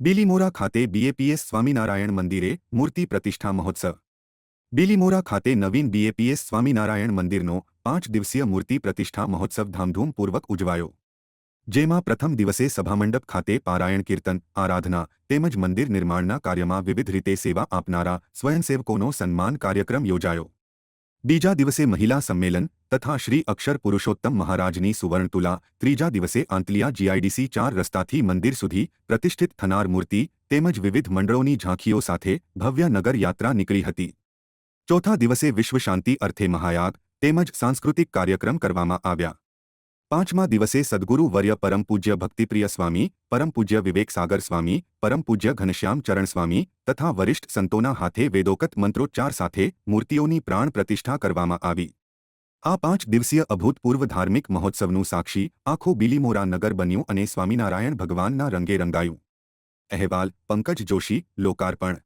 બિલીમોરા ખાતે બીએપીએસ સ્વામિનારાયણ મંદિરે મૂર્તિ પ્રતિષ્ઠા મહોત્સવ બિલીમોરા ખાતે નવીન બીએપીએસ સ્વામિનારાયણ મંદિરનો પાંચ દિવસીય મૂર્તિ પ્રતિષ્ઠા મહોત્સવ ધામધૂમપૂર્વક ઉજવાયો જેમાં પ્રથમ દિવસે સભામંડપ ખાતે પારાયણ કીર્તન આરાધના તેમજ મંદિર નિર્માણના કાર્યમાં વિવિધ રીતે સેવા આપનારા સ્વયંસેવકોનો સન્માન કાર્યક્રમ યોજાયો બીજા દિવસે મહિલા સંમેલન તથા શ્રી અક્ષર પુરુષોત્તમ મહારાજની સુવર્ણતુલા, ત્રીજા દિવસે આંતલિયા જીઆઈડીસી ચાર રસ્તાથી મંદિર સુધી પ્રતિષ્ઠિત થનાર મૂર્તિ તેમજ વિવિધ મંડળોની ઝાંખીઓ સાથે ભવ્ય નગર યાત્રા નીકળી હતી. ચોથા દિવસે વિશ્વ શાંતિ અર્થે મહાયાગ તેમજ સાંસ્કૃતિક કાર્યક્રમ કરવામાં આવ્યા. પાંચમા દિવસે સદગુરુ વર્ય પરમ પૂજ્ય ભક્તિપ્રિય સ્વામી, પરમ પૂજ્ય વિવેક સાગર સ્વામી, પરમ પૂજ્ય ઘનશ્યામ ચરણ સ્વામી તથા વરિષ્ઠ સંતોના હાથે વેદોકત મંત્રોચ્ચાર સાથે મૂર્તિઓની પ્રાણ પ્રતિષ્ઠા કરવામાં આવી. આ પાંચ દિવસીય અભૂતપૂર્વ ધાર્મિક મહોત્સવનું સાક્ષી આખું બિલીમોરા નગર બન્યું અને સ્વામિનારાયણ ભગવાનના રંગે રંગાયું. અહેવાલ, પંકજ જોશી, લોકાર્પણ.